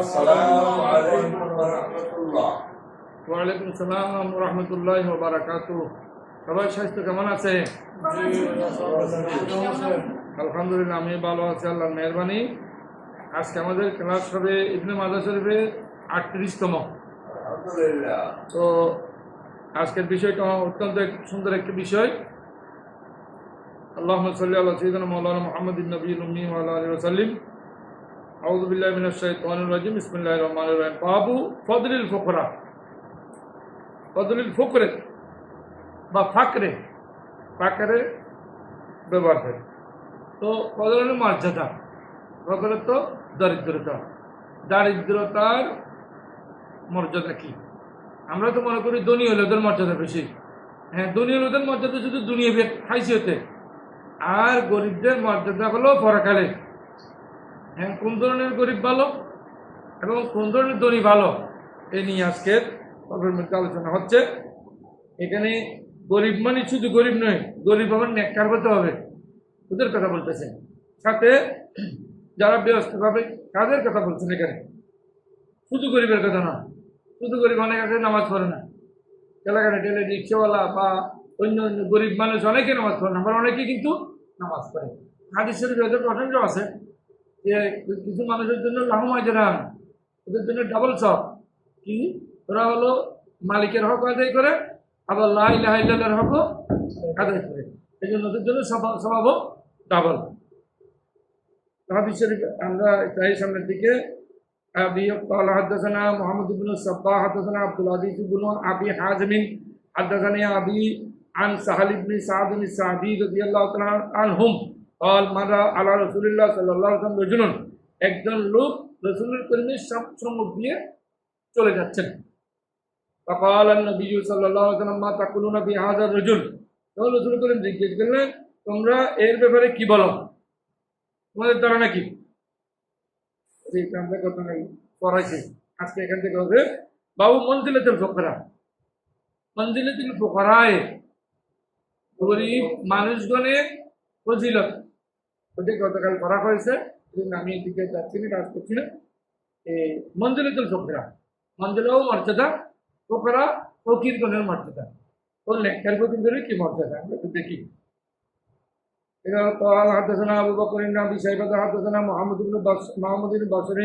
السلام عليكم ورحمة الله ওয়ালাইকুম সালাম রহমতুল্লাহ বারাকাত সবাই স্বাস্থ্য কেমন আছে আলহামদুলিল্লাহ আমি ভালো আছি আল্লাহর মেহরবানি আজকে আমাদের ক্লাস হবে ইবনে মাদা শরীফের আটত্রিশতম الحمد لله তো আজকের বিষয়টা অত্যন্ত এক সুন্দর একটি বিষয় আল্লাহ সাল্লি আল্লাহ সৈদান মৌলানা মোহাম্মদ নবী উম্মি আল্লাহ ওসাল্লিম আউদুবিল্লাহ মিন শাইতানির রাজিম, বিসমিল্লাহির রহমানির রহিম। বাবু ফদলিল ফকরা। ফদলিল ফকরে বা ফাকরে। ফাকরে ব্যবহার করে। তো ফদলের মর্যাদা ফকরের তো দরিদ্রতা। দারিদ্রতার মর্যাদা কি? আমরা তো মনে করি ধনী হলে ওদের মর্যাদা বেশি। হ্যাঁ ধনী হলে ওদের মর্যাদা শুধু দুনিয়া হতে আর গরিবদের মর্যাদা হলো পরাকালে। হ্যাঁ কোন ধরনের গরিব ভালো এবং কোন ধরনের ধনী ভালো? এ নিয়ে আজকের পর্বের মধ্যে আলোচনা হচ্ছে। এখানে গরিব মানে শুধু গরিব নয়, গরিব আবার নেককার হতে হবে। ওদের কথা বলতেছেন। সাথে যারা ব্যস্ত পাবে কাদের কথা বলছেন এখানে। শুধু গরিবের কথা না, শুধু গরিব অনেক আছে, নামাজ পড়ে না। এলাকায় টেলে রিক্সাওয়ালা বা অন্য অন্য গরিব মানুষ অনেকে নামাজ পড়ে না, আবার অনেকে কিন্তু নামাজ পড়ে। হাদিস শরীফ প্রসঙ্গ আছে যে কিছু মানুষের জন্য লাহমাজরান ওদের জন্য ডাবল সব কি ওরা হলো মালিকের হক আদায় করে আবার লাহ ইলাহার হকও আদায় করে এই জন্য ওদের জন্য স্বভাব স্বভাবও ডাবল হাদিস শরীফ আমরা চাই সামনের দিকে أبي قال حدثنا محمد بن الصباح حدثنا عبد العزيز بن أبي حازم حدثني أبي عن سهل بن سعد السعدي رضي الله تعالى عنهم আল্লাহ রসুল্লাহ সাল্লাম রজুলন একজন লোক রসুলের কর্মীর সম্মুখ দিয়ে চলে যাচ্ছেন। মা জিজ্ঞেস তোমরা এর ব্যাপারে কি বলো? তোমাদের ধারণা কি? আমরা কথা পড়াইছি। আজকে এখান থেকে হবে। বাবু, মঞ্জিলাতুল ফোকরা। মঞ্জিলাতুল ফোকরায় গরিব মানুষগণের ফজিলত ওটা গতকাল করা হয়েছে এই জন্য আমি এদিকে যাচ্ছি না কাজ করছি না এই মঞ্জিলাতুল ফকরা মঞ্জিলাও মর্যাদা ফকরা ফকিরগণের মর্যাদা ওর লেখার ফকিরগণের কি মর্যাদা আমরা একটু দেখি إذا قال حدثنا أبو بكر بن أبي شيبة حدثنا محمد بن بص... محمد بن بصر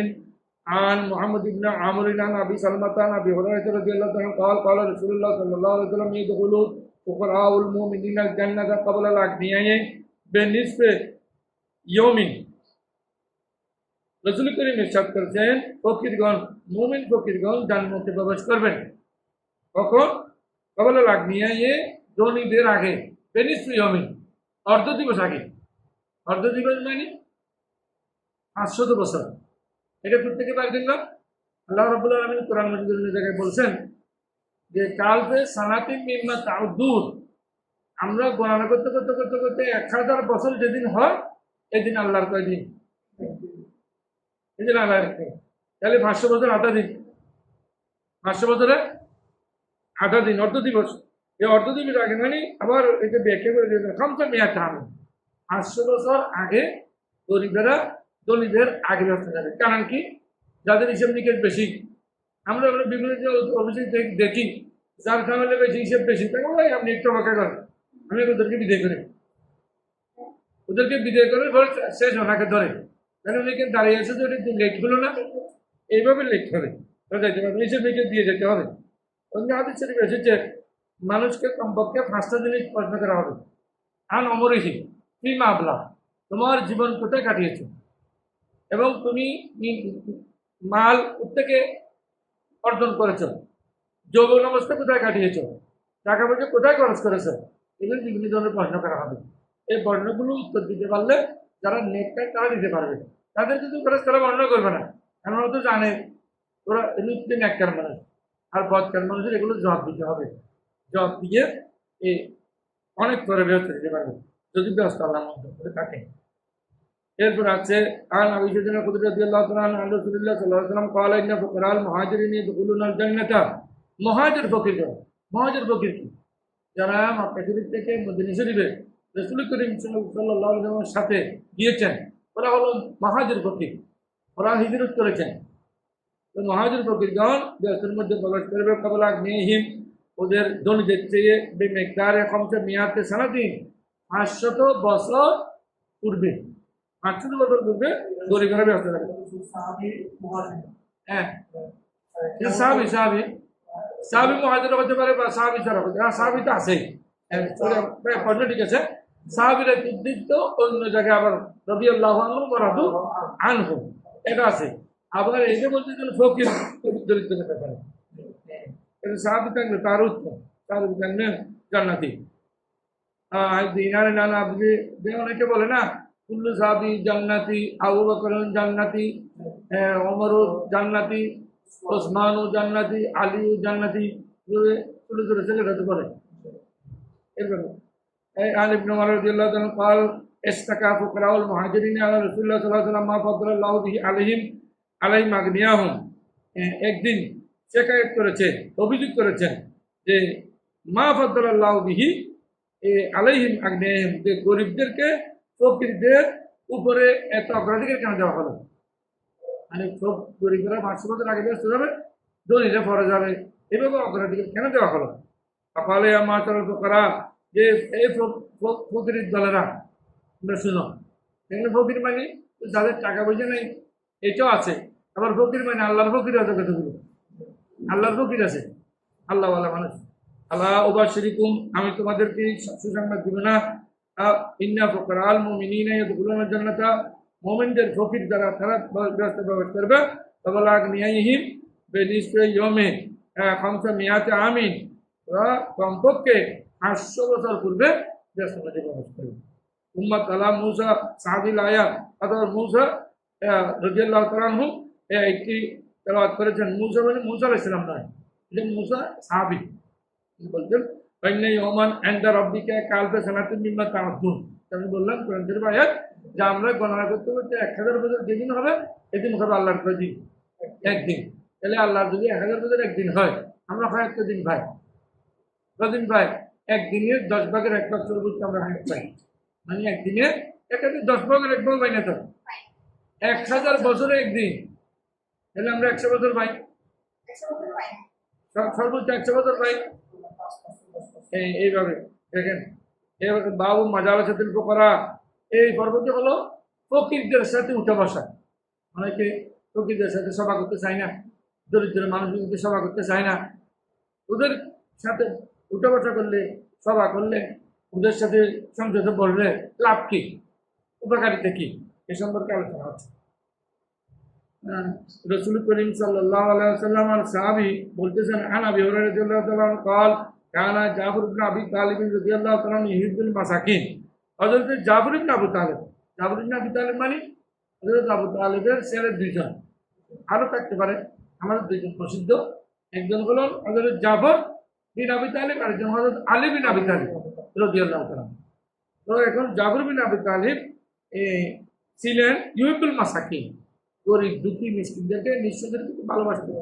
عن محمد بن عمرو عن أبي سلمة عن أبي هريرة رضي الله عنه قال قال رسول الله صلى الله عليه وسلم يدخل فقراء المؤمنين الجنة قبل الأغنياء بنصف ইয়মিন রসুল করিম ইরশাদ করেছেন ফকিরগণ মুমিন ফকিরগণ জান্নাতে প্রবেশ করবেন। কখন? কবলে লাগনিয়া এ ধনীদের আগে বেনিস ইয়মিন, অর্ধ দিবস আগে। অর্ধ দিবস মানে পাঁচশত বছর। এটা প্রত্যেকে পাই দিল আল্লাহ রবুল্লাহ আলমিন কোরআন মজিদুল্লাহ জায়গায় বলছেন যে কালকে সানাতি মিম্মা তাউদ্দুর আমরা গণনা করতে করতে করতে করতে এক হাজার বছর যেদিন হয় এদিন আল্লাহর কয়দিন এদিন আল্লাহর একদিন। তাহলে পাঁচশো বছর আটা দিন। পাঁচশো বছরে আটা দিন, অর্ধ দিবস। এই অর্ধ দিবস আগে মানে আবার এটা ব্যাখ্যা করে দিয়েছেন খামসা মেয়া চান পাঁচশো বছর আগে গরিবেরা দলিতদের আগে ব্যবস্থা যাবে কারণ কি? যাদের হিসেব নিকেশ বেশি। আমরা আমরা বিভিন্ন যে অফিসে দেখি যার ফ্যামিলি বেশি, হিসেব বেশি। তাকে আপনি একটু অপেক্ষা করেন আমি ওদেরকে বিদায় করি। ওদেরকে বিদায় করে ঘর শেষ ওনাকে ধরে। কেন উনি কিন্তু দাঁড়িয়ে আছে যে ওটা লেট হলো না। এইভাবে লেট হবে। যাইতে পারবে হিসেব নিকেশ দিয়ে যেতে হবে। অন্য হাতের শরীফ এসেছে, মানুষকে কমপক্ষে পাঁচটা জিনিস প্রশ্ন করা হবে। আন অমরিহি তুই মাবলা তোমার জীবন কোথায় কাটিয়েছো? এবং তুমি মাল থেকে অর্জন করেছ। যৌবন অবস্থা কোথায় কাটিয়েছো? টাকা পয়সা কোথায় খরচ করেছ? এগুলো বিভিন্ন ধরনের প্রশ্ন করা হবে। এই বর্ণগুলো উত্তর দিতে পারলে যারা নেটটা তারা দিতে পারবে তাদের কিন্তু খরচ তারা বর্ণনা করবে না কারণ ওরা তো জানে ওরা নিত্য নেককার মানুষ আর বদকার মানুষের এগুলো জবাব দিতে হবে জবাব দিয়ে এই অনেক করে বেরোতে দিতে পারবে যদি ব্যবস্থা আল্লাহ মধ্যে করে থাকে এরপর আছে আন আবি সাইয়্যিদিনা খুদরি রাদিয়াল্লাহু তাআলা আন রাসূলুল্লাহ সাল্লাল্লাহু আলাইহি ওয়াসাল্লাম قال ان فقراء المهاجرين يدخلون الجنه মহাজের ফকির মহাজের ফকির কি যারা মক্কা শরীফ থেকে মদিনা শরীফে রাসূল করিম ওয়াসাল্লামের সাথে গিয়েছেন। ওরা হলো মহাজের ফকির। ওরা হিজরত করেছেন। তো মহাজুর ফকিরগণ ব্যস্তের মধ্যে প্রবেশ করবে কবল আগ্নেহিম ওদের ধনীদের চেয়ে কমছে মেয়াতে সারাদিন পাঁচশত বছর পূর্বে। পাঁচশত বছর পূর্বে গরিবেরা ব্যস্ত থাকবে হ্যাঁ। সাহাবি সাহাবি। সাহাবি মহাজের হতে পারে বা সাহাবি ছাড়া হতে হ্যাঁ সাহাবি তো আছেই। হ্যাঁ, ঠিক আছে। সাহাবিরা অন্য জায়গায় আবার রবি আল্লাহ মরাদু আনহু। এটা আছে। আবার যে বলতে গেলে ফকির দরিদ্রের ব্যাপারে। সাহাবি থাকলে তার সাহাবি থাকলে জান্নাতি। নানা আপনি যে অনেকে বলে না কুল্লু সাহাবি জান্নাতি আবু বকর জান্নাতি আহ, ওমরও জান্নাতি ওসমানও জান্নাতি আলীও জান্নাতি। এভাবে ছোটো ছোটো ছেলেরা তো বলে। এরকম। এই আলী ইবনে উমর রাদিয়াল্লাহু তাআলা قال استكى فقراء المهاجرين على رسول الله صلى الله عليه وسلم ما فضل الله به عليهم عليهم اغنياهم একদিন শেখায়ত করেছে অভিযোগ করেছেন যে মা ফদ্দাল্লাহ বিহি এ আলাইহিম আগ্নেহিম যে গরিবদেরকে ফকিরদের উপরে এত অগ্রাধিকার কেন দেওয়া হলো মানে সব গরিবরা পাঁচশো বছর আগে ব্যস্ত যাবে ধনীরা পরে যাবে এভাবে অগ্রাধিকার কেন দেওয়া হলো সকালে আমার তরফ করা যে এই ফকিরের দলেরা তোমরা শুনো এখানে ফকির মানে যাদের টাকা পয়সা নেই, এটাও আছে। আবার ফকির মানে আল্লাহর ফকির আছে কতগুলো? আল্লাহর ফকির আছে। আল্লাহওয়ালা মানুষ। আল্লাহ ওবা শরিকুম, আমি তোমাদেরকে সুসংবাদ দিব না। ইন্না ফকর আল মুমিনিনা ইয়াদখুলুনা জান্নাতা। মুমিনদের ফকির যারা, তারা ব্যস্ত প্রবেশ করবে। তবলাগ নিয়াইহিম নিশ্চয় ইয়মে খামসা মিয়াতে আমিন। ওরা কমপক্ষে পাঁচশো বছর পূর্বে মধ্যে প্রবেশ করবে। উম্মত আলা মুসা সাহাবিল আয়াত অথবা মুসা রজিয়াল্লাহ তালানহু একটি তেলাওয়াত করেছেন মুসা মানে মুসা আলাইহিস সালাম নয়, এটা মুসা সাহাবি। বলছেন অন্য ওমান অ্যান্ডার রব্বিকে কালকে সানাতে মিম্মা তামাদ্দুন আমি বললাম, কোরআন শরীফ আয়াত, যে আমরা গণনা করতে করতে এক হাজার বছর যেদিন হবে, এদিন হবে আল্লাহর কদিন একদিন। তাহলে আল্লাহর যদি এক হাজার বছর একদিন হয়, আমরা হয় একটা দিন ভাই। কদিন ভাই? একদিনের দশ ভাগের এক ভাগ সর্বোচ্চ আমরা পাই মানে একদিনে এখানে দশ ভাগের এক ভাগ পাই না তো এক হাজার বছরে একদিন। তাহলে আমরা একশো বছর পাই। সর- সর্বোচ্চ একশো বছর পাই। এই এইভাবে। দেখেন এইভাবে বাবু মাজালা সাথে করা। এই পর্বতে হলো ফকিরদের সাথে উঠে বসা। অনেকে ফকিরদের সাথে সভা করতে চায় না। দরিদ্র মানুষের সাথে সভা করতে চায় না। ওদের সাথে উঠে করলে, সভা করলে, ওদের সাথে সংসদে বললে লাভ কি? উপকারিতা কি? এ সম্পর্কে আলোচনা হচ্ছে। রসুল করিম সাল্লাহ সাহাবি বলতেছেন, আনা বিহরান কল, কানা জাফর আবি জাফর আবু জাফর আবি মানে আবু দুইজন। আরও থাকতে পারে। আমাদের দুইজন প্রসিদ্ধ। একজন হলেন হযরত জাফর বিন আবি তালেব আরেকজন হযরত আলী বিন আবি তালেব রাদিয়াল্লাহু তাআলা। তো এখন জাফর বিন আবি তালেব ছিলেন ইউহিবুল মাসাকিন, গরিব, দুঃখী, মিসকিনদেরকে নিঃস্বদেরকে ভালোবাসতেন।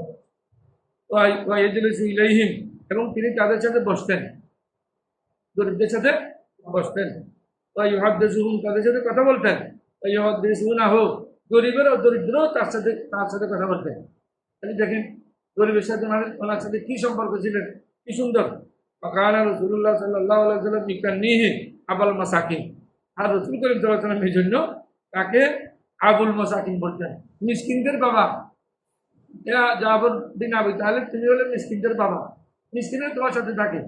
ইলাইহিম, এবং তিনি তাদের সাথে বসতেন। গরিবদের সাথে বসতেন। ওয়াইহাদ্দেসুহুম তাদের সাথে কথা বলতেন। ওয়াইহাদ্দেসুনাহু গরিবের ও দরিদ্রও তার সাথে তার সাথে কথা বলতেন। তাহলে দেখেন, গরিবের সাথে মানে ওনার সাথে কি সম্পর্ক ছিলেন? কি সুন্দর? কানা রসুল্লাহ সাল্লাহ আলাইসাল্লাম ইকান্নিহি আবাল মাসাকিন। আর রসুল করিম সাল্লাহ সাল্লাম এই জন্য তাকে আবুল মাসাকিন বলতেন মিসকিনদের বাবা। এরা বিন আবি তাহলে তিনি হলেন মিসকিনদের বাবা। মিসকিনের তোমার সাথে থাকে।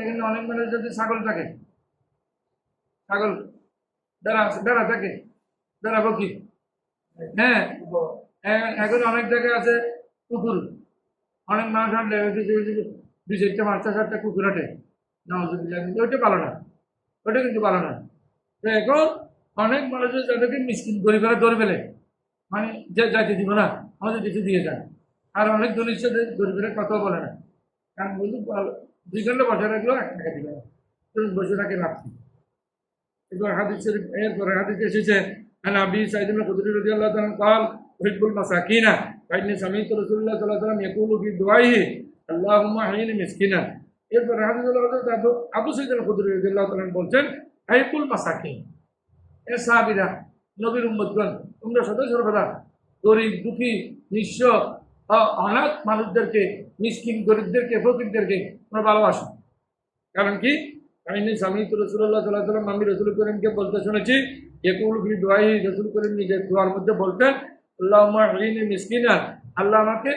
এখানে অনেক মানুষের সাথে ছাগল থাকে। ছাগল বেড়া বেড়া থাকে। বেড়া বকি। হ্যাঁ এখন অনেক জায়গায় আছে কুকুর। অনেক মানুষ আনলে ওই যে- ওই যে দুই চারটা পাঁচটা সাতটা কুকুর হাঁটে নজরুল্লাহ কিন্তু ওইটা ভালো না ওইটা কিন্তু ভালো না তো এখন অনেক মানুষের যাদেরকে মিসকিন গরিব ফেলে দৌড়ে ফেলে মানে যে যাইতে দিব না আমাদের কিছু দিয়ে যান আর অনেক দলির সাথে গরিবের কথাও বলে না কারণ বলছি দুই ঘন্টা বসে রাখলেও এক টাকা দিবে না তুমি বসে রাখে লাভ কি এবার হাদিস শরীফ এরপরে হাদিস এসেছে عن ابي سعيد الخدري رضي الله تعالى عنه قال احب المساكين فاني سمعت رسول الله صلى الله عليه وسلم يقول আল্লাহ মিসকিনা বলছেন এ সাহাবিরা, নবীর তোমরা দুঃখী মানুষদেরকে, মিসকিন গরিবদেরকে, ফকিরদেরকে তোমরা ভালোবাসো। কারণ কি? কাহিনী স্বামী তো আমি রসুল করিমকে বলতে শুনেছি একুল ফি রসুল করিম নিজের দোয়ার মধ্যে বলতেন আল্লাহ আল্লাহ আমাকে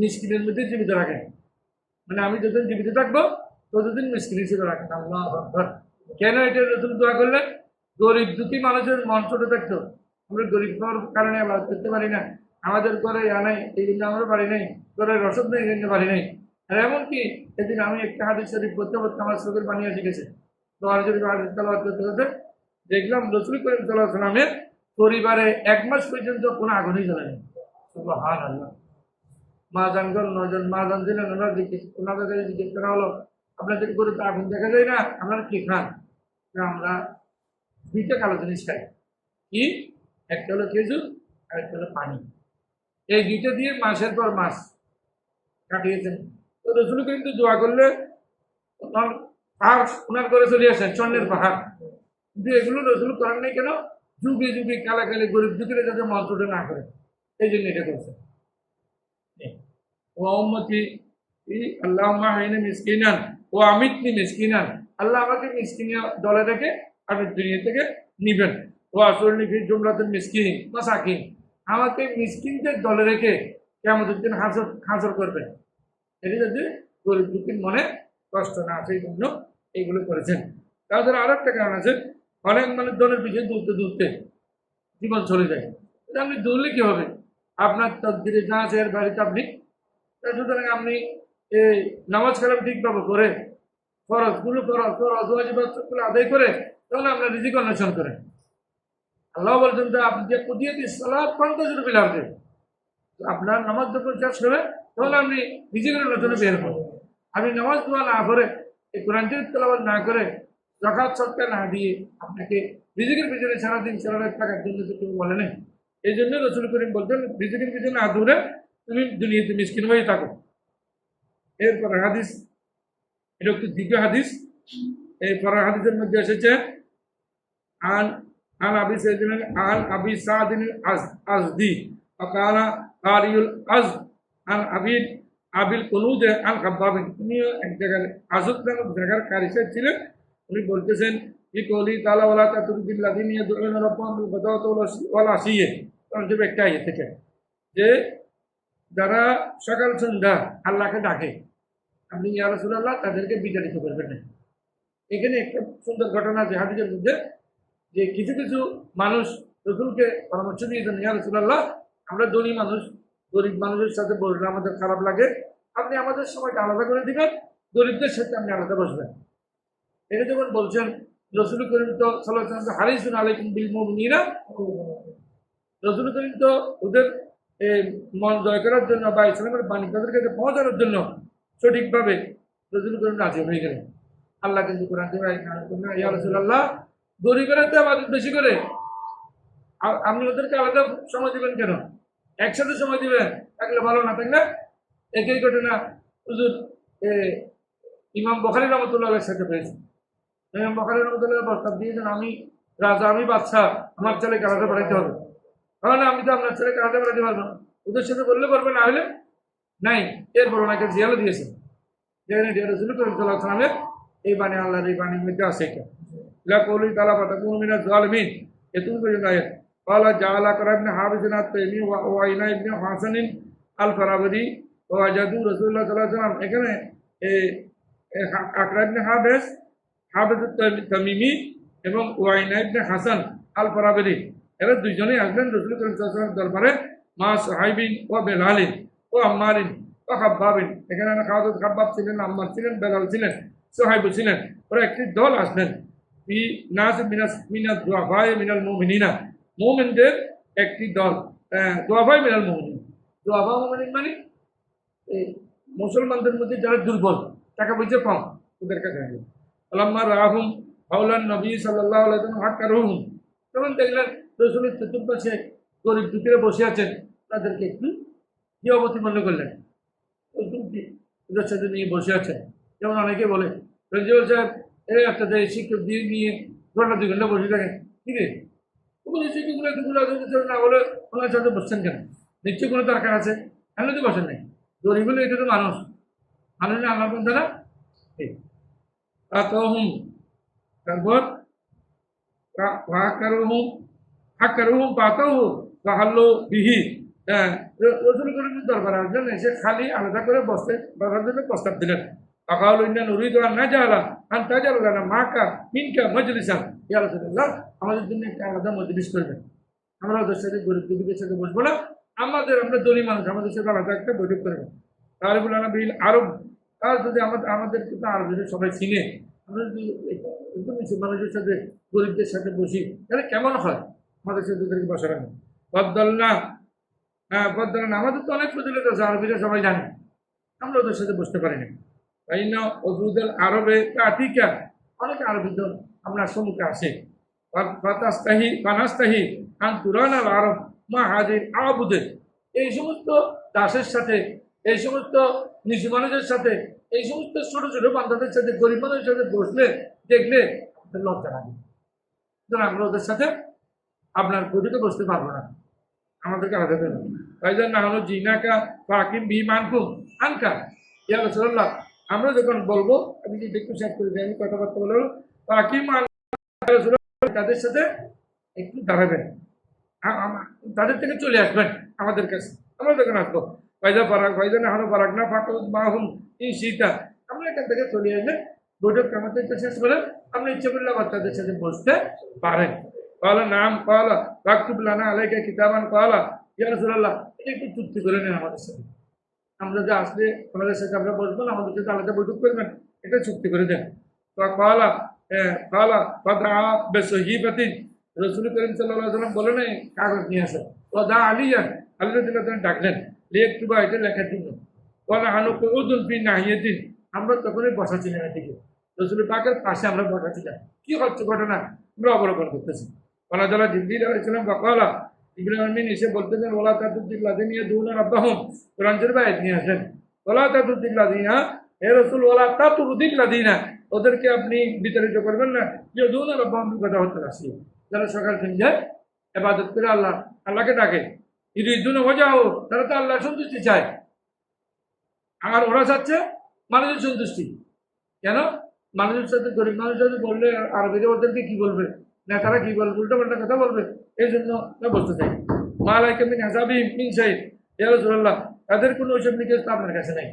মিসকিনের মধ্যে জীবিত রাখেন। মানে আমি যতদিন জীবিত থাকব, ততদিন মিসকিন হিসেবে রাখেন। আল্লাহ। কেন এটা রসুল দোয়া করলেন? গরিব দুটি মানুষের মন ছোট থাকতো। আমরা গরিব হওয়ার কারণে আবার করতে পারি না। আমাদের ঘরে ইয়া নাই, এই জন্য আমরা পারি নাই। ঘরে রসদ নেই জন্য পারি নাই। আর এমনকি সেদিন আমি একটা হাদিস শরীফ পড়তে পড়তে আমার চোখের পানি এসে গেছে। হাদিস শরীফ হাদিস তালাওয়াত করতে করতে দেখলাম রসুল করিম সাল্লাহ সাল্লামের পরিবারে এক মাস পর্যন্ত কোনো আগুনই জ্বলেনি। হান আল্লাহ মা জানগল নজন মা জানছিলেন ওনারা জিজ্ঞেস ওনাদের কাছে জিজ্ঞেস করা হলো, আপনাদের করে তো আগুন দেখা যায় না? আপনারা কি খান? আমরা দুইটা কালো জিনিস খাই। কি? একটা হলো খেজুর আর একটা হলো পানি। এই দুইটা দিয়ে মাসের পর মাস কাটিয়েছেন। তো রসুল কিন্তু দোয়া করলে পাহাড়, ওনার করে চলে আসেন, স্বর্ণের পাহাড়। কিন্তু এগুলো রসুল করেন নাই কেন? যুগে যুগে কালাকালি গরিব যুগে যাতে মন্ত্রটা না করে। এই জন্য এটা করছে ও উম্মতি ই আল্লাহুম্মা হাইনা মিসকিনান, ও আমিতনি মিসকিনান। আল্লাহ আমাকে মিসকিনিয়া দলে রেখে আপনি দুনিয়া থেকে নিবেন। ও আসরনি ফি জুমরাতুল মিসকিন, মাসাকিন। আমাকে মিসকিনদের দলে রেখে কেমন দিন হাসর হাসর করবেন। এটি যদি গরিব দুঃখীর মনে কষ্ট না সেই জন্য এইগুলো করেছেন। তাছাড়া আরও একটা কারণ আছে, অনেক মানুষ দলের পিছিয়ে দৌড়তে দৌড়তে জীবন চলে যায়। আপনি দৌড়লে কি হবে? আপনার তকদিরে যা আছে এর বাড়িতে আপনি সুতরাং আপনি এই নামাজ কালাম ঠিকভাবে করে ফরজগুলো ফরজ ফরজ ওয়াজিবাতগুলো আদায় করে, তাহলে আপনার রিজিক অন্বেষণ করেন আল্লাহ বলছেন যে আপনি যে কুদিয়ে দিয়ে সালাদ পঞ্চাশ বিলার দেন আপনার নামাজ যখন শেষ হবে, তাহলে আপনি রিজিকের অন্বেষণে বের হন আপনি নামাজ দোয়া না করে, এই কোরআন তেলাওয়াত না করে জাকাত সৎকার না দিয়ে আপনাকে রিজিকের পিছনে সারাদিন সারা রাত থাকার জন্য তো কেউ বলে নেই। এই জন্য রসুল করিম বলতেন রিজিকের পিছনে দৌড়ে তুমি দুনিয়াতে মিসকিন হয়ে থাকো এরপরে হাদিস এটা একটু দ্বিতীয় হাদিস এই পরের হাদিসের মধ্যে এসেছে আন আন আবি সাইদিন আন আবি সাদিন আজ আজদি وقال قاري الأز عن أبي আবিল কনুদ আল খাব্বাবিন উনিও এক জায়গায় আজত নামক জায়গার কারিসার ছিলেন উনি বলতেছেন কি কলি তালা ওলা তাতুরুদ্দিল্লাদিন ইয়াদুউনা রাব্বাহুম বিল গাদাওয়াতি ওয়াল আশিয়্যি কারণ যে একটা ইয়ে থেকে যে যারা সকাল সন্ধ্যা আল্লাহকে ডাকে, আপনি ইয়া আল্লাহ তাদেরকে বিতাড়িত করবেন না। এখানে একটা সুন্দর ঘটনা আছে হাদিসের মধ্যে, যে কিছু কিছু মানুষ রসুলকে পরামর্শ দিয়েছেন, ইয়া আল্লাহ আমরা ধনী মানুষ, গরিব মানুষের সাথে বসলে আমাদের খারাপ লাগে, আপনি আমাদের সময়টা আলাদা করে দিবেন, গরিবদের সাথে আপনি আলাদা বসবেন। এটা যখন বলছেন, রসুল করিম তো সাল্লাহ হারিসুন আলাইকুম বিল মুমিনিনা। রসুল করিম তো ওদের মন জয় করার জন্য বা ইসলামের বাণী তাদের কাছে পৌঁছানোর জন্য সঠিকভাবে রসুল করিম রাজি হয়ে গেলেন। আল্লাহ কিন্তু কোরআন রসুল্লাহ গরিবেরা তো আমাদের বেশি করে। আপনি ওদেরকে আলাদা সময় দিবেন কেন? একসাথে সময় দিবেন? থাকলে ভালো না থাকলে একই ঘটনা হুজুর ইমাম বখারি রহমতুল্লাহের সাথে পেয়েছে ইমাম বখারি রহমতুল্লাহ প্রস্তাব দিয়েছেন, আমি রাজা, আমি বাদশাহ, আমার ছেলেকে আলাদা পাঠাইতে হবে। তাহলে আমি তো আপনার ছেলেকে আলাদা পাঠাতে পারবো না ওদের সাথে বললে পারবে না হলে নাই এরপর ওনাকে জিয়ালে দিয়েছেন যেখানে যেটা শুরু করেন সাল্লাহ সালামের এই বাণী আল্লাহর এই বাণীর মধ্যে আছে এটা لا قولي تعالى فتكون من الظالمين يتوب الآية قال جعل ابن حافظ التيمي وعينا ابن حسن الفرابري ووجدوا رسول الله صلى الله عليه وسلم এখানে আকরা ইবনে হাফেজ হাফেজ তামিমি এবং ওয়াইনা ইবনে হাসান আল ফারাবেরি এরা দুইজনেই আসবেন রসুল করিম সাল্লাল্লাহু দরবারে, মা সাহাইবিন ও বেলালিন ও আম্মারিন ও খাব্বাবিন। এখানে খাওয়াত খাব্বাব ছিলেন, আম্মার ছিলেন, বেলাল ছিলেন, সোহাইবু ছিলেন। ওরা একটি দল ফি নাস মিনাস মিনাস দুআফায়ে মিনাল মুমিনিনা। মুমিনদের একটি দল। দুআফায়ে মিনাল মুমিনিন। দুআফা মুমিনিন মানে মুসলমানদের মধ্যে যারা দুর্বল, টাকা পয়সা কম, ওদের কাছে আসবে আল্লাহ রাহুম হাউলান নবী সাল্লাল্লাহু আলাইহি ওয়াসাল্লাম হাক্কারুহুম। তখন দেখলেন রসুলের চতুর্পাশে গরিব দুঃখীরা বসে আছেন, তাদেরকে একটু কি অবতীর্ণ করলেন। রসুল কি ওদের সাথে নিয়ে বসে আছেন। যেমন অনেকে বলে রঞ্জিবল সাহেব, এই একটা দেয় শিক্ষক দিয়ে নিয়ে ঘণ্টা দুই ঘণ্টা বসে থাকেন। ঠিক আছে ওগুলো শিক্ষকগুলো দুগুলো না বলে ওনার সাথে বসছেন কেন? নিশ্চয়ই কোনো দরকার আছে? এমনি তো বসেন নাই? গরিব হলে এটা তো মানুষ। মানুষ না আল্লাহ বন্ধু না? ঠিক হুম ফাঁকারুহুম পাতাহু ফাহাল্লু বিহি। হ্যাঁ রসুল করিমের দরবার আসলেন, এসে খালি আলাদা করে বসতে, বসার জন্য প্রস্তাব দিলেন। আকাল ইন্না নুরিদ আন নাজালা, আন তাজালানা মাকা মিনকা মজলিসা ইয়া রাসূলুল্লাহ, আমাদের জন্য একটা আলাদা মজলিস করবেন। আমরা ওদের সাথে গরিব দুঃখীদের সাথে বসবো না, আমাদের, আমরা দলি মানুষ, আমাদের সাথে আলাদা একটা বৈঠক করবেন। তাহলে বললাম বিল আরব, তার যদি আমাদের আমাদের কিন্তু আরবের সবাই চিনে, আমরা যদি একদম মানুষের সাথে, গরিবদের সাথে বসি, তাহলে কেমন হয়? আমাদের সাথে ওদেরকে বসানো বদল না হ্যাঁ বদল আমাদের তো অনেক প্রচলিত আছে আরবিরা সবাই জানে। আমরা ওদের সাথে বসতে পারিনি। তাই না অজুদের আরবে কাতিকা। অনেক আরবি আমরা সম্মুখে আসে ফাতাস্তাহি, ফানাস্তাহি আন তুরান আল আরব মা হাজির আবুদে। এই সমস্ত দাসের সাথে, এই সমস্ত নিচু মানুষের সাথে, এই সমস্ত ছোট ছোট বান্ধবের সাথে, গরিব মানুষের সাথে বসলে, দেখলে আপনার লজ্জা লাগে। আমরা ওদের সাথে আপনার গদিতে বসতে পারব না। আমাদেরকে আলাদা দেবে তাই জন্য হলো জিনাকা, ফাকিম বি মানকুম আনকা ইয়া রাসূলুল্লাহ, আমরা যখন বলব আমি যদি একটু শেষ করে দিই, আমি কথাবার্তা বলব, ফাকিম তাদের সাথে একটু দাঁড়াবেন। তাদের থেকে চলে আসবেন আমাদের কাছে। আমরা তখন আসব ফাইজা পারাক ফাইজা না হানো পারাক না ফাঁকা মাহুম এই শীতা। আমরা এখান থেকে চলে আসলে বৈঠক আমাদের শেষ করে আপনি ইচ্ছে করলে আবার তাদের সাথে বসতে পারেন। কলা নাম কলা রাক্তুব লানা আলাইকা কিতাবান কলা ইয়া রাসূলুল্লাহ এটা একটু চুক্তি করে নেন আমাদের সাথে। আমরা যে আসলে আমাদের সাথে আমরা বসবো না, আমাদের সাথে আলাদা বৈঠক করবেন, এটা চুক্তি করে দেন। কলা কলা ফাদা বেসহিবাতিন রসুল করিম সাল্লাহ সাল্লাম বলে নাই, কাগজ নিয়ে আসো। ও দা আলিয়ান আল্লাহ দিল্লাহ ডাকলেন লিখ তুবা এটা লেখার জন্য। বলে হানু উদুল ফি নাহিয়াতিন আমরা তখনই বসাছিলাম এদিকে রসুল পাকের পাশে আমরা বসাছিলাম কি হচ্ছে ঘটনা? আমরা অবলোকন করতেছি। ওলা যারা জিন্দির আলাইসালাম বকালা ইব্রাহিম আমিন এসে বলতেছেন ওলা তাতুদ্দিল্লা নিয়ে দুনার আব্বাহম কোরআন শরীফ আয়াত নিয়ে আসেন ওলা তাতুদ্দিল্লা দিনা হে রসুল ওলা তাতুরুদ্দিল্লা দিনা ওদেরকে আপনি বিতাড়িত করবেন না যে দুনার আব্বাহম কথা হতে আসি যারা সকাল সন্ধ্যায় এবাদত করে আল্লাহ, আল্লাহকে ডাকে। ইদুদ্দিন হজাও তারা তো আল্লাহ সন্তুষ্টি চায়। আর ওরা চাচ্ছে মানুষের সন্তুষ্টি। কেন? মানুষের সাথে গরিব মানুষের সাথে বললে আরবিরা ওদেরকে কি বলবে? নেতারা কি বলবে উল্টো পাল্টা কথা বলবে। এই জন্য বলতে চাই মালাই কেমিন হাসাবি মিন সাইদ তাদের কোনো ওইসব নিকেশ তো আপনার কাছে নেই।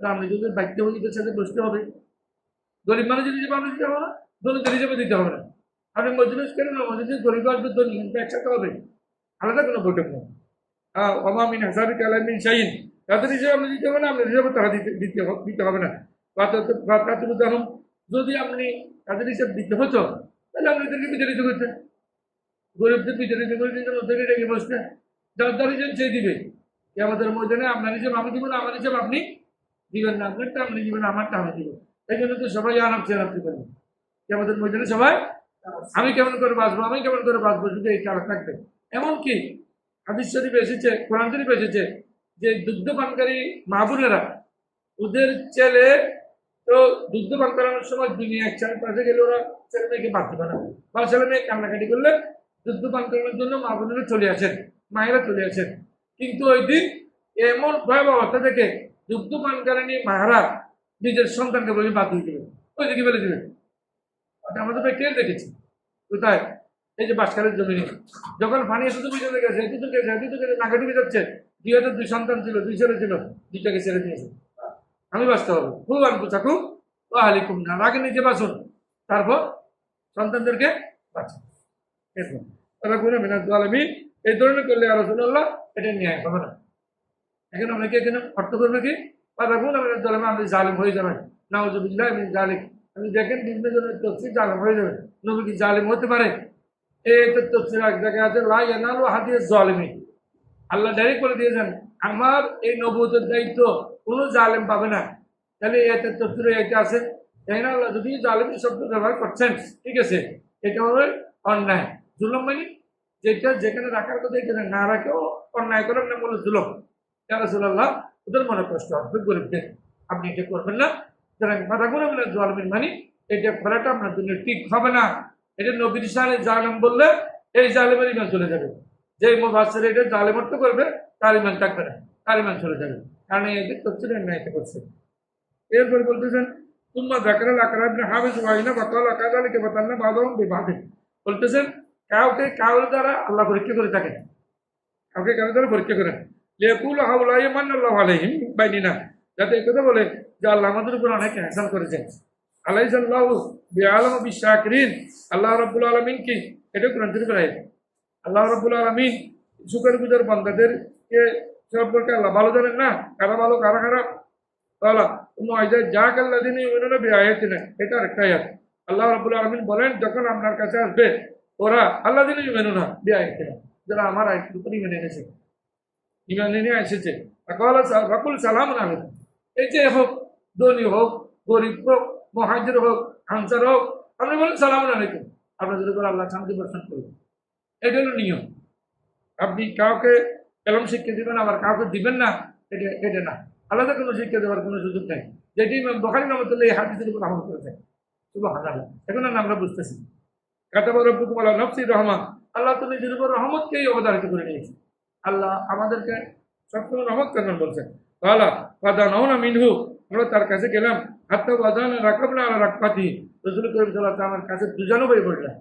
আপনি যদি বাক্যবন্দীদের সাথে বসতে হবে, গরিব মানুষের হিসেবে আপনি দিতে হবে না দলিতের হিসেবে দিতে হবে না। আপনি মজলিস করেন না মজলিস গরিব আসবে কিন্তু একসাথে হবে। আলাদা কোনো বৈঠক নেই। অমামিন হাসাবি কালামিন শাহিন তাদের হিসেবে আপনি দিতে হবে না, আপনার হিসেবে তারা দিতে দিতে দিতে হবে না। যদি আপনি তাদের হিসেবে দিতে হতো তাহলে আপনি এদেরকে বিতাড়িত করতেন গরিবদের বিতাড়িত করে ওদেরকে রেখে বসতেন যার যার হিসেব সে দিবে আমাদের ময়দানে আপনার হিসেব আমি দিব না, আমার হিসেব আপনি দিবেন না। আপনারটা আপনি দিবেন, আমারটা আমি দিব। এই জন্য তো সবাই আনাপ চেনাপি করবেন কি আমাদের ময়দানে সবাই আমি কেমন করে বাঁচবো, আমি কেমন করে বাঁচবো, শুধু এই চালা থাকবে। এমনকি হাদিস শরীফ এসেছে, কোরআন শরীফ এসেছে যে দুগ্ধ পানকারী মাহবুনেরা ওদের ছেলে তো দুগ্ধ পান করানোর সময় দুনিয়া এক ছেলে পাশে গেলে ওরা ছেলে মেয়েকে বাঁধতে পারে না। বা ছেলে মেয়ে কান্নাকাটি করলে দুগ্ধ পান করানোর জন্য মা বোনেরা চলে আসেন, মায়েরা চলে আসেন। কিন্তু ওই দিন এমন ভয়াবহতা দেখে দুগ্ধ পানকারিনী মাহারা নিজের সন্তানকে বলে বাদ দিয়ে দেবেন ওই দিকে ফেলে দেবেন আমাদের প্র্যাকটিক্যাল দেখেছি। কোথায়? এই যে বাসখালের জমিনে। যখন পানি তুমি চলে গেছে দূর গেছে দূর গেছে নাকে ডুবে যাচ্ছে দুই হাজার দুই সন্তান ছিল, দুই ছেলে ছিল, দুইটাকে ছেড়ে দিয়েছে। আমি বাঁচতে হবে। খুব আনবু থাকুক ও আলিকুম না আগে নিজে বাঁচুন, তারপর সন্তানদেরকে বাঁচুন। এরকম। তারা কোনো মিনাজ আলমী এই ধরনের করলে আলোচনা এটা ন্যায় হবে না। এখন অনেকে এখানে অর্থ করবে কি? তারা কোনো মিনাজ আলমী আপনি জালিম হয়ে যাবেন। নাউজুবিল্লাহ আমি জালিম আপনি দেখেন বিভিন্ন জনের তফসির জালিম হয়ে যাবে। নবী কি জালিম হতে পারে? এই তফসির এক জায়গায় আছে লাই এনালু হাদিয়ে জালিমি আল্লাহ ডাইরেক্ট করে দিয়েছেন, আমার এই নবুতের দায়িত্ব কোনো জালেম পাবে না। তাহলে এতে তফসিরে এটা আছে, তাই না আল্লাহ? যদি জালেম শব্দ ব্যবহার করছেন, ঠিক আছে, এটা হবে অন্যায়, জুলম মানে যেটা যেখানে রাখার কথা, এখানে না রাখেও অন্যায় করার নাম হলো জুলম। রাসুল্লাহ ওদের মনে কষ্ট হবে গরিবদের। আপনি এটা করবেন না, সুতরাং কথা করে বলে জালমিন মানে এটা করাটা আপনার জন্য ঠিক হবে না। এটা নবীর সালে জালেম বললে এই জালেমের ইমান চলে যাবে। যে মুফাসসির এটা জালেমত্ব করবে তার ইমান থাকবে না তার ইমান চলে যাবে। কারণ এই তফসিল ন্যায়তে করছে। এরপর বলতেছেন, তুম্মা জাকরাল আকরাব না হাফিজ ওয়াইনা বাকাল আকাদালিকে বাতান্না বাদম বিবাদে বলতেছেন, কাউকে কাউর দ্বারা আল্লাহ পরীক্ষা করে থাকেন। কাউকে কারও দ্বারা পরীক্ষা করেন লেকুল হাউলাই মান আল্লাহ আলাইহিম বাইনি না যাতে এই কথা বলে যে আল্লাহ আমাদের উপর অনেক হাসান করেছেন। আলাই সাল্লাহ বিআলম বিশাকরিন। আল্লাহ রাব্বুল আলামিন কি? এটা কোরআন শরীফে রয়েছে আল্লাহ রাব্বুল আলামিন শুকর গুজার বান্দাদেরকে সম্পর্কে আল্লাহ ভালো জানেন না? কারা ভালো, কারা খারাপ? তাহলে ময়দা যা কাল্লা দিন ইউনুনা বিআয়াতিনা এটা আরেকটা আয়াত। আল্লাহ রাব্বুল আলামিন বলেন, যখন আপনার কাছে আসবে, ওরা আল্লাহ দিন ইউনুনা বিআয়াতিনা যারা আমার আয়াতের উপর ইমান এনেছে। ইমান এনে এসেছে। রাকুল সালাম আলাইকুম এই যে হোক, ধনী হোক, গরিব হোক, মহাজির হোক, আনসার হোক, আপনি বলেন সালাম আলাইকুম। আপনাদের উপর আল্লাহ শান্তি বর্ষণ করবেন এটা হলো নিয়ম। আপনি কাউকে এলম শিক্ষা দিবেন, আবার কাউকে দিবেন না, এটা এটা না। আলাদা কোনো শিক্ষা দেওয়ার কোনো সুযোগ নেই। যেটি বখারি রহমতুল্লাহ এই হাদিসের উপর আমল করেছেন। শুধু হাজার এখন আমরা বুঝতেছি। কাতাবা রব্বুকুম আল্লাহ নফসি রহমান। আল্লাহ তো নিজের উপর রহমতকেই অবতারিত করে নিয়েছে আল্লাহ আমাদেরকে সবসময় রহমত করবেন বলছেন তাহলে পাদা নওনা মিনহু। আমরা তার কাছে গেলাম, হাত্তা বাদান রাখাব না আল্লাহ রাখপাতি রসুল করিম সাল্লাহ আমার কাছে দুজনও বই পড়লাম